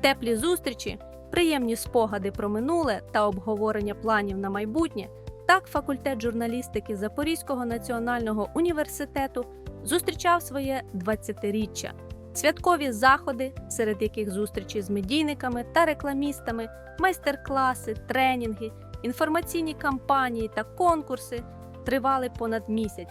Теплі зустрічі, приємні спогади про минуле та обговорення планів на майбутнє. Так, факультет журналістики Запорізького національного університету зустрічав своє 20-річчя. Святкові заходи, серед яких зустрічі з медійниками та рекламістами, майстер-класи, тренінги, інформаційні кампанії та конкурси тривали понад місяць.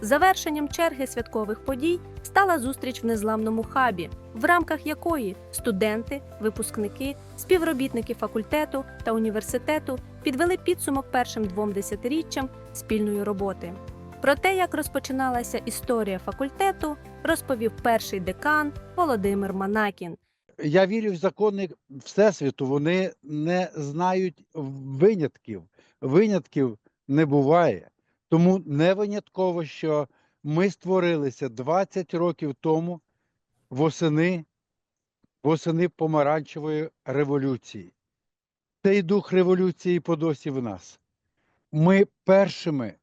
Завершенням черги святкових подій стала зустріч в незламному хабі, в рамках якої студенти, випускники, співробітники факультету та університету підвели підсумок першим двом десятиріччям спільної роботи. Про те, як розпочиналася історія факультету, розповів перший декан Володимир Манакін. Я вірю в закони Всесвіту, вони не знають винятків. Винятків не буває. Тому не винятково, що ми створилися 20 років тому восени, восени помаранчевої революції. Цей дух революції по досі в нас. Ми першими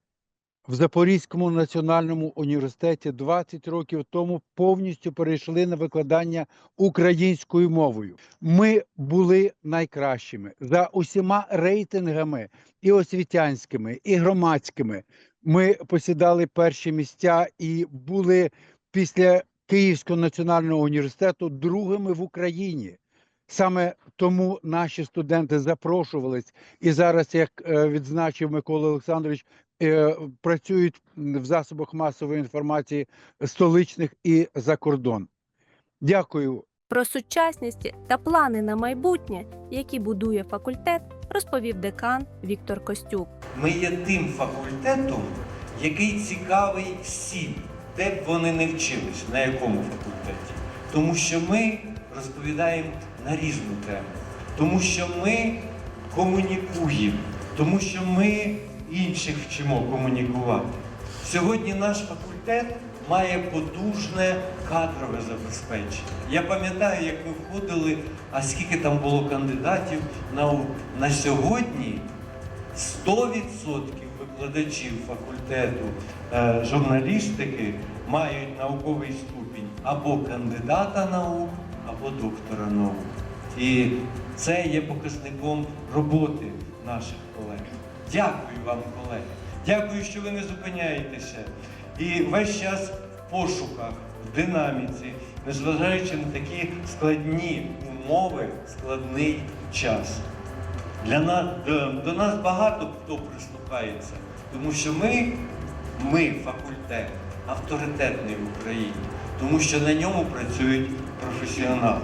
в Запорізькому національному університеті 20 років тому повністю перейшли на викладання українською мовою. Ми були найкращими за усіма рейтингами і освітянськими, і громадськими. Ми посідали перші місця і були після Київського національного університету другими в Україні. Саме тому наші студенти запрошувались і зараз, як е, відзначив Микола Олександрович, працюють в засобах масової інформації столичних і за кордон. Дякую. Про сучасність та плани на майбутнє, які будує факультет, розповів декан Віктор Костюк. Ми є тим факультетом, який цікавий всім, де б вони не вчились, на якому факультеті. Тому що ми розповідаємо на різну тему, тому що ми комунікуємо, тому що ми інших вчимо комунікувати. Сьогодні наш факультет має потужне кадрове забезпечення. Я пам'ятаю, як ми входили, а скільки там було кандидатів наук. На сьогодні 100% викладачів факультету е, журналістики мають науковий ступінь або кандидата наук, або доктора наук. І це є показником роботи наших колег. Дякую вам, колеги. Дякую, що ви не зупиняєтеся. І весь час в пошуках, в динаміці, незважаючи на такі складні умови, складний час. Для нас, до, нас багато хто прислухається, тому що ми, ми факультет, авторитетний в Україні, тому що на ньому працюють професіонали.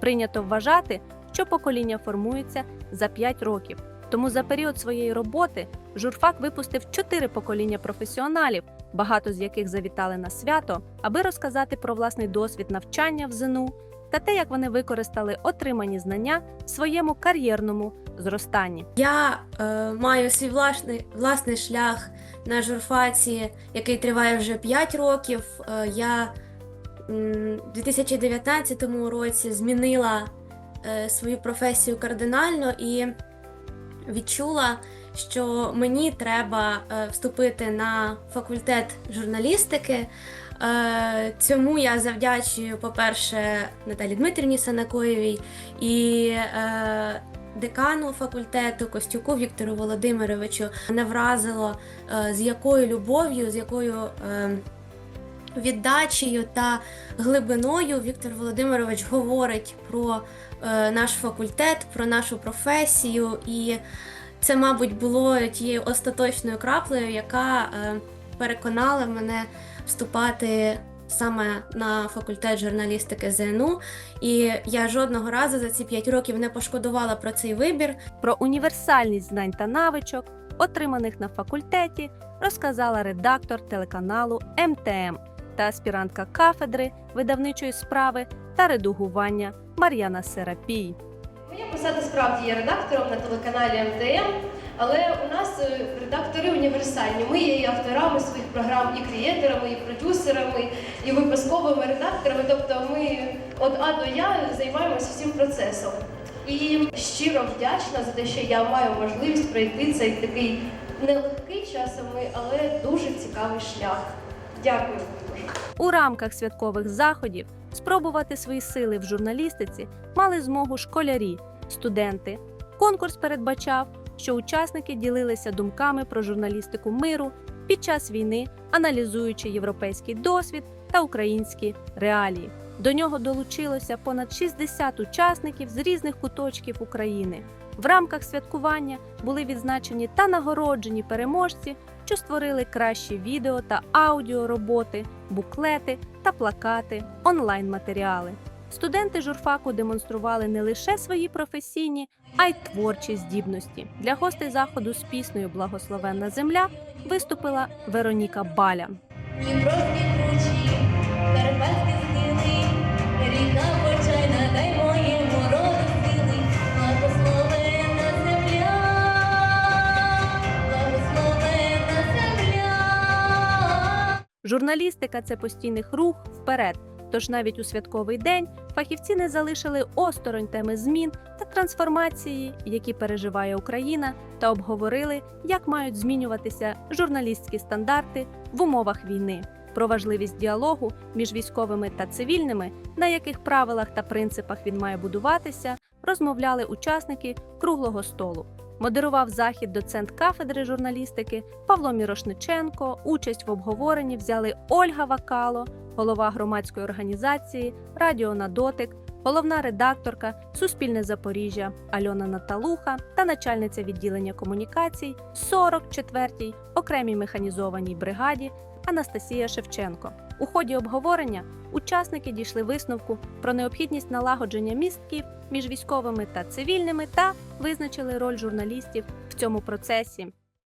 Прийнято вважати, що покоління формується за 5 років. Тому за період своєї роботи журфак випустив чотири покоління професіоналів, багато з яких завітали на свято, аби розказати про власний досвід навчання в ЗНУ та те, як вони використали отримані знання в своєму кар'єрному зростанні. Я е, маю свій власний, власний шлях на журфаці, який триває вже 5 років. Е, я у 2019 році змінила е, свою професію кардинально і відчула, що мені треба е, вступити на факультет журналістики. Е, Цьому я завдячую, по-перше, Наталі Дмитрівні Санакоєвій і е, декану факультету Костюку Віктору Володимировичу. Мене вразило, з якою любов'ю, з якою віддачею та глибиною Віктор Володимирович говорить про е, наш факультет, про нашу професію. І це, мабуть, було тією остаточною краплею, яка е, переконала мене вступати саме на факультет журналістики ЗНУ. І я жодного разу за ці 5 років не пошкодувала про цей вибір. Про універсальність знань та навичок, отриманих на факультеті, розказала редактор телеканалу МТМ та аспірантка кафедри видавничої справи та редагування Мар'яна Серапій. Моя посада справді є редактором на телеканалі МТМ, але у нас е, редактори універсальні. Ми є і авторами своїх програм, і креаторами, і продюсерами, і випусковими редакторами. Тобто ми від А до Я займаємося всім процесом. І щиро вдячна за те, що я маю можливість пройти цей такий нелегкий часами, але дуже цікавий шлях. Дякую. У рамках святкових заходів Спробувати свої сили в журналістиці мали змогу школярі, студенти. Конкурс передбачав, що учасники ділилися думками про журналістику миру під час війни, аналізуючи європейський досвід та українські реалії. До нього долучилося понад 60 учасників з різних куточків України. В рамках святкування були відзначені та нагороджені переможці, що створили кращі відео та аудіороботи, буклети та плакати, онлайн-матеріали. Студенти журфаку демонстрували не лише свої професійні, а й творчі здібності. Для гостей заходу з піснею Благословенна земля виступила Вероніка Баля. Журналістика це постійний рух вперед. Тож навіть у святковий день фахівці не залишили осторонь теми змін та трансформації, які переживає Україна, та обговорили, як мають змінюватися журналістські стандарти в умовах війни, про важливість діалогу між військовими та цивільними, на яких правилах та принципах він має будуватися, розмовляли учасники круглого столу. Модерував захід доцент кафедри журналістики Павло Мірошниченко. Участь в обговоренні взяли Ольга Вакало, голова громадської організації Радіо на дотик, головна редакторка Суспільне Запоріжжя Альона Наталуха та начальниця відділення комунікацій 44-й окремій механізованій бригаді Анастасія Шевченко. У ході обговорення учасники дійшли висновку про необхідність налагодження містків між військовими та цивільними та визначили роль журналістів в цьому процесі.